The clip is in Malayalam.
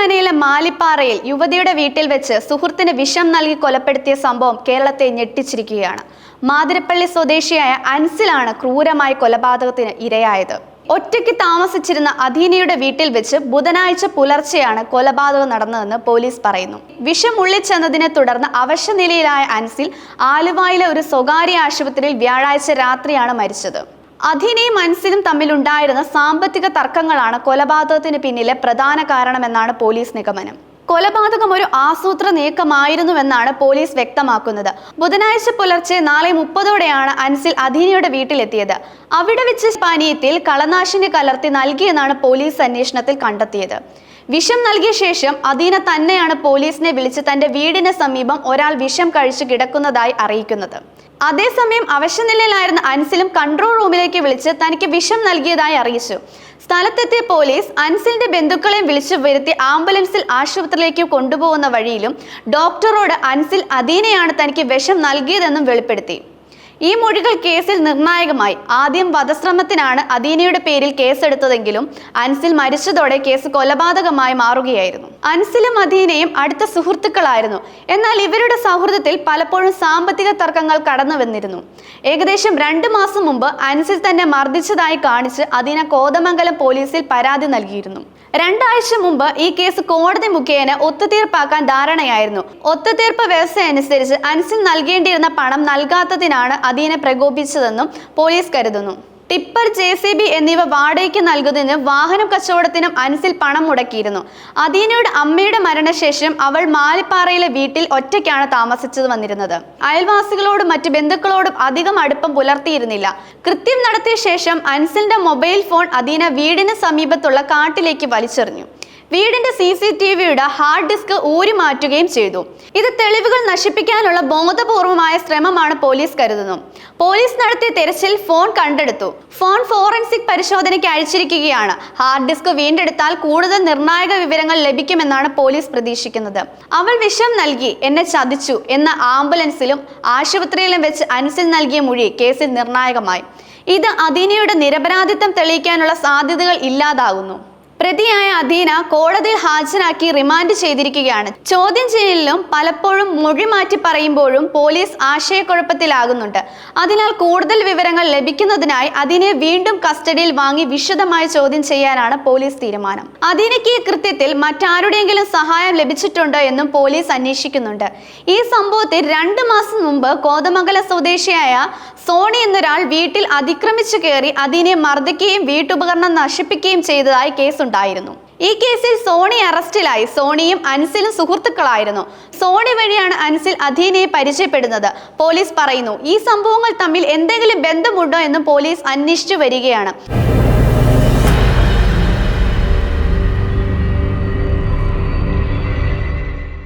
ശബരിമലയിലെ മാലിപ്പാറയിൽ യുവതിയുടെ വീട്ടിൽ വെച്ച് സുഹൃത്തിന് വിഷം നൽകി കൊലപ്പെടുത്തിയ സംഭവം കേരളത്തെ ഞെട്ടിച്ചിരിക്കുകയാണ്. മാതിരപ്പള്ളി സ്വദേശിയായ അൻസിലാണ് ക്രൂരമായ കൊലപാതകത്തിന് ഇരയായത്. ഒറ്റയ്ക്ക് താമസിച്ചിരുന്ന അധീനയുടെ വീട്ടിൽ വെച്ച് ബുധനാഴ്ച പുലർച്ചെയാണ് കൊലപാതകം നടന്നതെന്ന് പോലീസ് പറയുന്നു. വിഷം ഉള്ളിച്ചെന്നതിനെ തുടർന്ന് അവശനിലയിലായ അൻസിൽ ആലുവായിലെ ഒരു സ്വകാര്യ ആശുപത്രിയിൽ വ്യാഴാഴ്ച രാത്രിയാണ് മരിച്ചത്. അധീനയും അൻസിനും തമ്മിലുണ്ടായിരുന്ന സാമ്പത്തിക തർക്കങ്ങളാണ് കൊലപാതകത്തിന് പിന്നിലെ പ്രധാന കാരണമെന്നാണ് പോലീസ് നിഗമനം. കൊലപാതകം ഒരു ആസൂത്ര നീക്കമായിരുന്നുവെന്നാണ് പോലീസ് വ്യക്തമാക്കുന്നത്. ബുധനാഴ്ച പുലർച്ചെ നാളെ മുപ്പതോടെയാണ് അൻസിൽ അധീനയുടെ വീട്ടിലെത്തിയത്. അവിടെ വെച്ച് പാനീയത്തിൽ കളനാശിനി കലർത്തി നൽകിയെന്നാണ് പോലീസ് അന്വേഷണത്തിൽ കണ്ടെത്തിയത്. വിഷം നൽകിയ ശേഷം അദീന തന്നെയാണ് പോലീസിനെ വിളിച്ച് തന്റെ വീടിന് സമീപം ഒരാൾ വിഷം കഴിച്ചു കിടക്കുന്നതായി അറിയിക്കുന്നത്. അതേസമയം അവശനിലയിലായിരുന്ന അൻസിലും കൺട്രോൾ റൂമിലേക്ക് വിളിച്ച് തനിക്ക് വിഷം നൽകിയതായി അറിയിച്ചു. സ്ഥലത്തെത്തിയ പോലീസ് അൻസിലിന്റെ ബന്ധുക്കളെയും വിളിച്ചു വരുത്തി ആംബുലൻസിൽ ആശുപത്രിയിലേക്ക് കൊണ്ടുപോകുന്ന വഴിയിലും ഡോക്ടറോട് അൻസിൽ അദീനയാണ് തനിക്ക് വിഷം നൽകിയതെന്നും വെളിപ്പെടുത്തി. ഈ മൊഴികൾ കേസിൽ നിർണായകമായി. ആദ്യം വധശ്രമത്തിനാണ് അദീനയുടെ പേരിൽ കേസെടുത്തതെങ്കിലും അൻസിൽ മരിച്ചതോടെ കേസ് കൊലപാതകമായി മാറുകയായിരുന്നു. അൻസിലും അദീനയും അടുത്ത സുഹൃത്തുക്കളായിരുന്നു. എന്നാൽ ഇവരുടെ സൗഹൃദത്തിൽ പലപ്പോഴും സാമ്പത്തിക തർക്കങ്ങൾ കടന്നു വന്നിരുന്നു ഏകദേശം രണ്ട് മാസം മുമ്പ് അൻസിൽ തന്നെ മർദ്ദിച്ചതായി കാണിച്ച് അദീന കോതമംഗലം പോലീസിൽ പരാതി നൽകിയിരുന്നു. രണ്ടാഴ്ച മുമ്പ് ഈ കേസ് കോടതി മുഖേന ഒത്തുതീർപ്പാക്കാൻ ധാരണയായിരുന്നു. ഒത്തുതീർപ്പ് വ്യവസ്ഥ അനുസരിച്ച് അൻസിൽ നൽകേണ്ടിയിരുന്ന പണം നൽകാത്തതിനാണ് അദീനെ പ്രകോപിച്ചതെന്നും പോലീസ് കരുതുന്നു. ടിപ്പർ ജെ സി ബി എന്നിവ വാടകയ്ക്ക് നൽകുന്നതിന് വാഹനം കച്ചവടത്തിനും അൻസിൽ പണം മുടക്കിയിരുന്നു. അദീനയുടെ അമ്മയുടെ മരണശേഷം അവൾ മാലിപ്പാറയിലെ വീട്ടിൽ ഒറ്റയ്ക്കാണ് താമസിച്ചത് വന്നിരുന്നത്. അയൽവാസികളോടും മറ്റ് ബന്ധുക്കളോടും അധികം അടുപ്പം പുലർത്തിയിരുന്നില്ല. കൃത്യം നടത്തിയ ശേഷം അൻസിലിന്റെ മൊബൈൽ ഫോൺ അദീന വീടിന് സമീപത്തുള്ള കാട്ടിലേക്ക് വലിച്ചെറിഞ്ഞു. വീടിന്റെ സി സി ടി വിയുടെ ഹാർഡ് ഡിസ്ക് ഊരി മാറ്റുകയും ചെയ്തു. ഇത് തെളിവുകൾ നശിപ്പിക്കാനുള്ള ബോധപൂർവമായ ശ്രമമാണ് പോലീസ് കരുതുന്നു. പോലീസ് നടത്തിയ തെരച്ചിൽ ഫോൺ കണ്ടെടുത്തു. ഫോൺ ഫോറൻസിക് പരിശോധനയ്ക്ക് അയച്ചിരിക്കുകയാണ്. ഹാർഡ് ഡിസ്ക് വീണ്ടെടുത്താൽ കൂടുതൽ നിർണായക വിവരങ്ങൾ ലഭിക്കുമെന്നാണ് പോലീസ് പ്രതീക്ഷിക്കുന്നത്. അവൾ വിഷം നൽകി എന്നെ ചതിച്ചു എന്ന ആംബുലൻസിലും ആശുപത്രിയിലും വെച്ച് അൻസിൽ നൽകിയ മൊഴി കേസിൽ നിർണായകമായി. ഇത് അദീനയുടെ നിരപരാധിത്വം തെളിയിക്കാനുള്ള സാധ്യതകൾ ഇല്ലാതാകുന്നു. പ്രതിയായ അധീന കോടതിയിൽ ഹാജരാക്കി റിമാൻഡ് ചെയ്തിരിക്കുകയാണ്. ചോദ്യം ചെയ്യലിലും പലപ്പോഴും മൊഴി മാറ്റി പറയുമ്പോഴും പോലീസ് ആശയക്കുഴപ്പത്തിലാകുന്നുണ്ട്. അതിനാൽ കൂടുതൽ വിവരങ്ങൾ ലഭിക്കുന്നതിനായി അതിനെ വീണ്ടും കസ്റ്റഡിയിൽ വാങ്ങി വിശദമായ ചോദ്യം ചെയ്യാനാണ് പോലീസ് തീരുമാനം. അദീനയ്ക്ക് ഈ കൃത്യത്തിൽ മറ്റാരുടെയെങ്കിലും സഹായം ലഭിച്ചിട്ടുണ്ടോ എന്നും പോലീസ് അന്വേഷിക്കുന്നുണ്ട്. ഈ സംഭവത്തിൽ രണ്ട് മാസം മുമ്പ് കോതമംഗല സ്വദേശിയായ സോണി എന്നൊരാൾ വീട്ടിൽ അതിക്രമിച്ചു കയറി അതിനെ മർദ്ദിക്കുകയും വീട്ടുപകരണം നശിപ്പിക്കുകയും ചെയ്തതായി കേസുണ്ടായിരുന്നു ഈ കേസിൽ സോണി അറസ്റ്റിലായി. സോണിയും അൻസിലും സുഹൃത്തുക്കളായിരുന്നു. സോണി വഴിയാണ് അൻസിൽ അധീനയെ പരിചയപ്പെടുന്നത്. പോലീസ് പറയുന്നു ഈ സംഭവങ്ങൾ തമ്മിൽ എന്തെങ്കിലും ബന്ധമുണ്ടോ? എന്ന് പോലീസ് അന്വേഷിച്ചു വരികയാണ്.